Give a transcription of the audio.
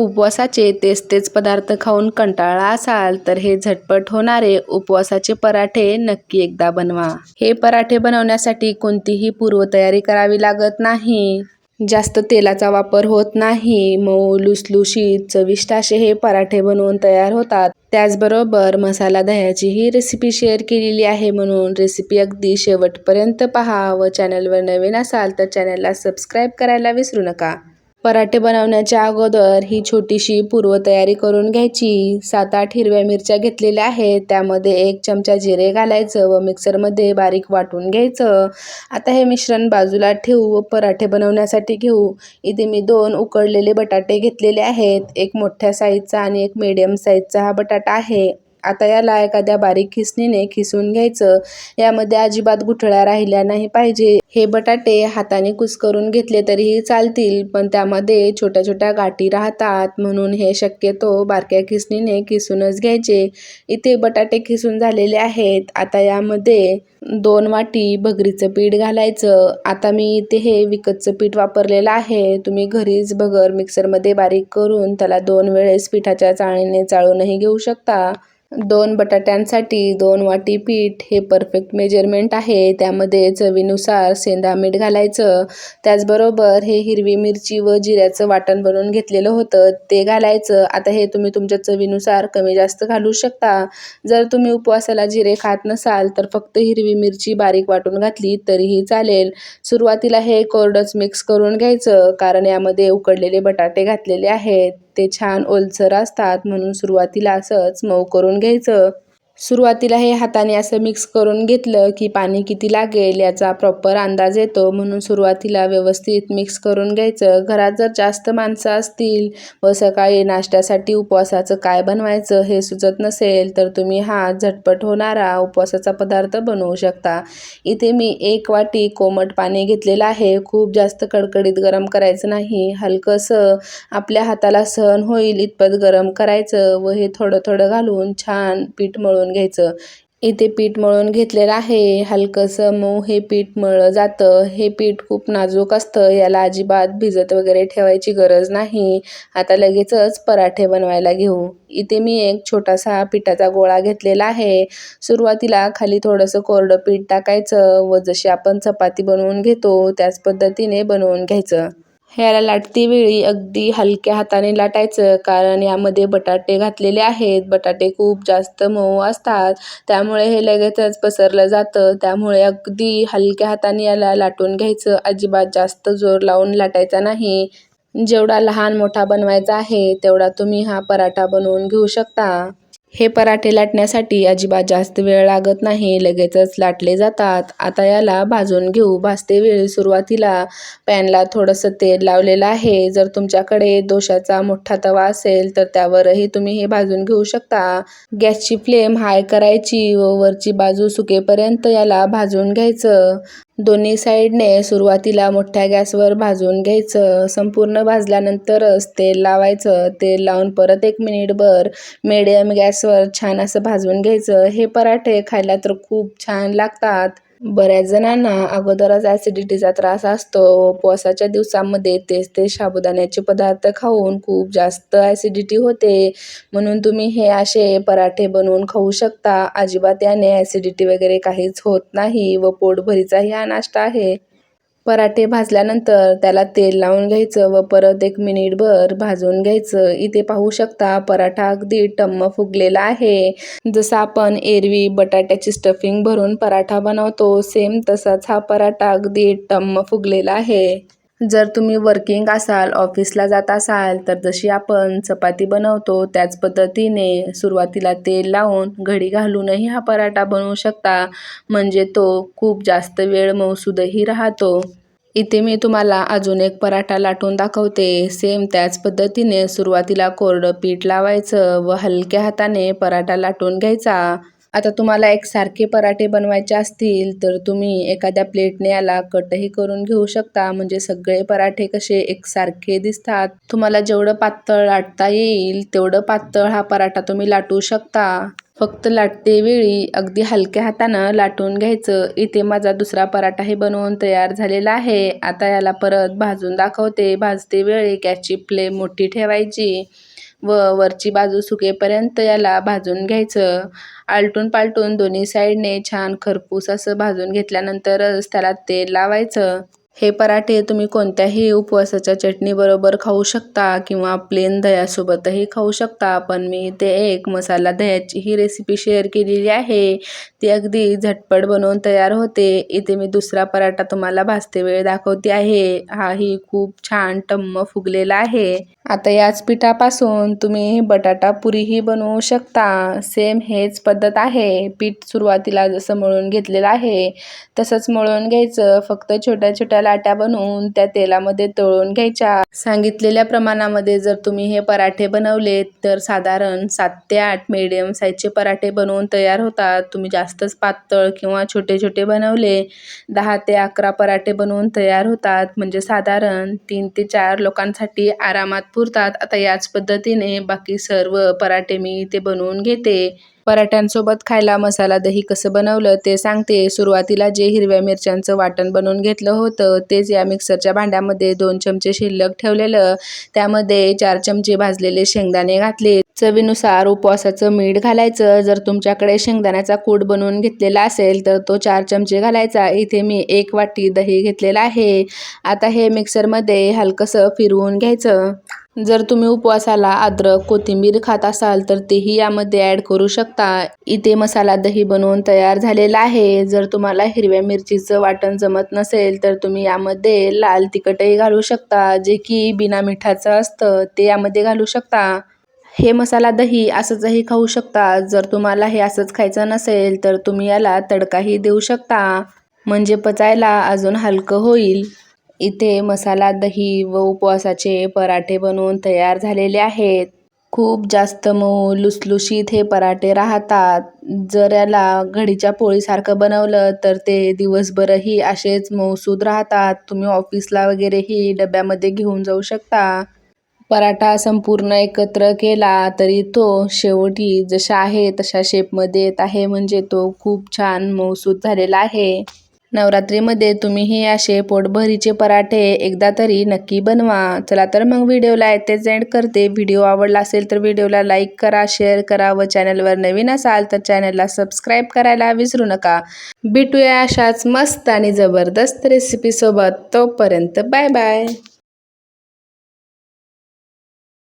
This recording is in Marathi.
उपवासाचे तेच तेच पदार्थ खाऊन कंटाळा असाल तर हे झटपट होणारे उपवासाचे पराठे नक्की एकदा बनवा. हे पराठे बनवण्यासाठी कोणतीही पूर्वतयारी करावी लागत नाही. जास्त तेलाचा वापर होत नाही. मऊ लुसलुशीत चविष्ट असे हे पराठे बनवून तयार होतात. त्याचबरोबर मसाला दह्याचीही रेसिपी शेअर केलेली आहे म्हणून रेसिपी अगदी शेवटपर्यंत पहा व चॅनलवर नवीन असाल तर चॅनलला सबस्क्राईब करायला विसरू नका. पराठे बनवण्याच्या अगोदर ही छोटीशी पूर्वतयारी करून घ्यायची. सात आठ हिरव्या मिरच्या घेतलेल्या आहेत. त्यामध्ये एक चमचा जिरे घालायचं व मिक्सरमध्ये बारीक वाटून घ्यायचं. आता हे मिश्रण बाजूला ठेवू व पराठे बनवण्यासाठी घेऊ. इथे मी दोन उकडलेले बटाटे घेतलेले आहेत. एक मोठ्या साईजचा आणि एक मीडियम साईजचा हा बटाटा आहे. आता याला एखाद्या बारीक खिसणीने खिसून घ्यायचं. यामध्ये अजिबात गुठळ्या राहिल्या नाही पाहिजे. हे बटाटे हाताने कुस्करून घेतले तरीही चालतील पण त्यामध्ये छोट्या छोट्या गाठी राहतात. म्हणून हे शक्यतो बारक्या खिसणीने खिसूनच घ्यायचे. इथे बटाटे खिसून झालेले आहेत. आता यामध्ये दोन वाटी भगरीचं पीठ घालायचं. आता मी इथे हे विकतचं पीठ वापरलेलं आहे. तुम्ही घरीच भगर मिक्सरमध्ये बारीक करून त्याला दोन वेळेस पिठाच्या चाळणीने चाळूनही घेऊ शकता. दोन बटाट्यांसाठी दोन वाटी पीठ हे परफेक्ट मेजरमेंट आहे. त्यामध्ये चवीनुसार सेंधा मीठ घालायचं. त्याचबरोबर हे हिरवी मिरची व जिऱ्याचं वाटण बनवून घेतलेलं होतं. ते घालायचं. आता हे तुम्ही तुमच्या चवीनुसार कमी जास्त घालू शकता. जर तुम्ही उपवासाला जिरे खात नसाल तर फक्त हिरवी मिरची बारीक वाटून घातली तरीही चालेल. सुरुवातीला हे कोरडंच मिक्स करून घ्यायचं. कारण यामध्ये उकडलेले बटाटे घातलेले आहेत. ते छान ओलसर असतात म्हणून सुरुवातीला असंच मऊ करून घ्यायचं. सुरुवातीला हे हाताने असं मिक्स करून घेतलं की पाणी किती लागेल याचा प्रॉपर अंदाज येतो. म्हणून सुरुवातीला व्यवस्थित मिक्स करून घ्यायचं. घरात जर जास्त माणसं असतील व सकाळी नाश्त्यासाठी उपवासाचं काय बनवायचं हे सुचत नसेल तर तुम्ही हा झटपट होणारा उपवासाचा पदार्थ बनवू शकता. इथे मी एक वाटी कोमट पाणी घेतलेलं आहे. खूप जास्त कडकडीत गरम करायचं नाही. हलकंसं आपल्या हाताला सहन होईल इतपत गरम करायचं व हे थोडं थोडं घालून छान पीठ मळून घ्यायचं. इथे पीठ मळून घेतलेलं आहे. हलकंसं मऊ हे पीठ मळलं जातं. हे पीठ खूप नाजूक असतं. याला अजिबात भिजत वगैरे ठेवायची गरज नाही. आता लगेचच पराठे बनवायला घेऊ. इथे मी एक छोटासा पिठाचा गोळा घेतलेला आहे. सुरुवातीला खाली थोडंसं कोरडं पीठ टाकायचं व जशी आपण चपाती बनवून घेतो त्याच पद्धतीने बनवून घ्यायचं. ह्याला लाटती वेळी अगदी हलक्या हाताने लाटायचं कारण यामध्ये बटाटे घातलेले आहेत. बटाटे खूप जास्त मऊ असतात. त्यामुळे हे लगेचच पसरलं जातं. त्यामुळे अगदी हलक्या हाताने याला लाटून घ्यायचं. अजिबात जास्त जोर लावून लाटायचा नाही. जेवढा लहान मोठा बनवायचा आहे तेवढा तुम्ही हा पराठा बनवून घेऊ शकता. हे पराठे लाटण्यासाठी अजिबात जास्त वेळ लागत नाही लगेचच लाटले जातात. आता याला भाजून घेऊ. भाजते वेळी सुरुवातीला. पॅनला थोडंसं तेल लावलेलं आहे. जर तुमच्याकडे दोशाचा मोठा तवा असेल तर त्यावरही तुम्ही हे भाजून घेऊ शकता. गॅसची फ्लेम हाय करायची व वरची बाजू सुकेपर्यंत याला भाजून घ्यायचं. दोन्ही साईडने सुरुवातीला मोठ्या गॅसवर भाजून घ्यायचं. संपूर्ण भाजल्यानंतरच तेल लावायचं. तेल लावून परत एक मिनिटभर मिडियम गॅसवर छान असं भाजून घ्यायचं. हे पराठे खायला तर खूप छान लागतात. बऱ्याच जणांना अगोदरच ॲसिडिटीचा त्रास असतो. उपवासाच्या दिवसामध्ये तेच ते साबुदाण्याचे पदार्थ खाऊन खूप जास्त ॲसिडिटी होते. म्हणून तुम्ही हे असे पराठे बनवून खाऊ शकता. अजिबात याने ॲसिडिटी वगैरे काहीच होत नाही व पोटभरीचाही हा नाश्ता आहे. पराठे भाजल्यानंतर त्याला तेल लावून घ्यायचं व परत एक मिनिटभर भाजून घ्यायचं. इथे पाहू शकता पराठा अगदी टम्म फुगलेला आहे. जसं आपण एरवी बटाट्याची स्टफिंग भरून पराठा बनवतो सेम तसाच हा पराठा अगदी टम्म फुगलेला आहे. जर तुम्ही वर्किंग असाल ऑफिसला जात असाल तर जशी आपण चपाती बनवतो त्याच पद्धतीने सुरुवातीला तेल लावून घडी घालूनही हा पराठा बनवू शकता. म्हणजे तो खूप जास्त वेळ मौसूदही राहतो. इथे मी तुम्हाला अजून एक पराठा लाटून दाखवते. सेम त्याच पद्धतीने सुरुवातीला कोरडं पीठ लावायचं व हलक्या हाताने पराठा लाटून घ्यायचा. आता तुम्हाला एकसारखे पराठे बनवायचे असतील तर तुम्ही एखाद्या प्लेटने याला कटही करून घेऊ शकता. म्हणजे सगळे पराठे कसे एकसारखे दिसतात. तुम्हाला जेवढं पातळ लाटता येईल तेवढं पातळ हा पराठा तुम्ही लाटू शकता. फक्त लाटते वेळी अगदी हलक्या हातानं लाटून घ्यायचं. इथे माझा दुसरा पराठाही बनवून तयार झालेला आहे. आता याला परत भाजून दाखवते. भाजते वेळी गॅसची फ्लेम मोठी ठेवायची. व वरची बाजू सुकेपर्यंत याला भाजून घ्यायचं. आलटून पालटून दोन्ही साईडने छान खरपूस असं भाजून घेतल्यानंतरच त्याला तेल लावायचं. हे पराठे तुम्ही कोणत्याही उपवासाच्या चटणीबरोबर खाऊ शकता किंवा प्लेन दह्यासोबतही खाऊ शकता. पण मी इथे एक मसाला दह्याची ही रेसिपी शेअर केलेली आहे. ती अगदी झटपट बनवून तयार होते. इथे मी दुसरा पराठा तुम्हाला भाजते वेळ दाखवते आहे. हा ही खूप छान टम्म फुगलेला आहे. आता याच पिठापासून तुम्ही बटाटा पुरीही बनवू शकता. सेम हेच पद्धत आहे. पीठ सुरुवातीला जसं मळून घेतलेलं आहे तसंच मळून घ्यायचं. फक्त छोट्या छोट्या लाट्या बनवून त्या तेलामध्ये तळून घ्यायच्या. सांगितलेल्या प्रमाणामध्ये जर तुम्ही हे पराठे बनवले तर साधारण सात ते आठ मिडियम साईजचे पराठे बनवून तयार होतात. तुम्ही जास्तच पातळ किंवा छोटे छोटे बनवले दहा ते अकरा पराठे बनवून तयार होतात. म्हणजे साधारण तीन ते चार लोकांसाठी आरामात पुरतात. आता याच पद्धतीने बाकी सर्व पराठे मी इथे बनवून घेते. पराठ्यांसोबत खायला मसाला दही कसं बनवलं ते सांगते. सुरुवातीला जे हिरव्या मिरच्यांचं वाटण बनवून घेतलं होतं तेच या मिक्सरच्या भांड्यामध्ये दोन चमचे शिल्लक ठेवलेलं त्यामध्ये चार चमचे भाजलेले शेंगदाणे घातले. चवीनुसार उपवासाचं मीठ घालायचं. जर तुमच्याकडे शेंगदाण्याचा कूट बनवून घेतलेला असेल तर तो चार चमचे घालायचा. इथे मी एक वाटी दही घेतलेला आहे. आता हे मिक्सरमध्ये हलकंसं फिरवून घ्यायचं. जर तुम्ही उपवासाला अद्रक कोथिंबीर खात असाल तर तेही यामध्ये ॲड करू शकता. इथे मसाला दही बनवून तयार झालेला आहे. जर तुम्हाला हिरव्या मिरचीचं वाटण जमत नसेल तर तुम्ही यामध्ये लाल तिखटही घालू शकता. जे की बिना मिठाचं असतं ते यामध्ये घालू शकता. हे मसाला दही असंचही खाऊ शकता. जर तुम्हाला हे असंच खायचं नसेल तर तुम्ही याला तडकाही देऊ शकता. म्हणजे पचायला अजून हलकं होईल. इथे मसाला दही व उपवासाचे पराठे बनवून तयार झालेले आहेत. खूप जास्त मऊ लुसलुशीत हे पराठे राहतात. जर याला घडीच्या पोळीसारखं बनवलं तर ते दिवसभरही असेच मऊसूद राहतात. तुम्ही ऑफिसला वगैरेही डब्यामध्ये घेऊन जाऊ शकता. पराठा संपूर्ण एकत्र केला तरी तो शेवटी जशा आहे तशा शेपमध्ये येत आहे. म्हणजे तो खूप छान मऊसूद झालेला आहे. नवरात्रीमध्ये तुम्हीही असे पोटभरीचे पराठे एकदा तरी नक्की बनवा. चला तर मग व्हिडिओला येथेच एंड करते. व्हिडिओ आवडला असेल तर व्हिडिओला लाईक करा शेअर करा व चॅनलवर नवीन असाल तर चॅनलला सबस्क्राईब करायला विसरू नका. भेटूया अशाच मस्त आणि जबरदस्त रेसिपीसोबत तोपर्यंत बाय बाय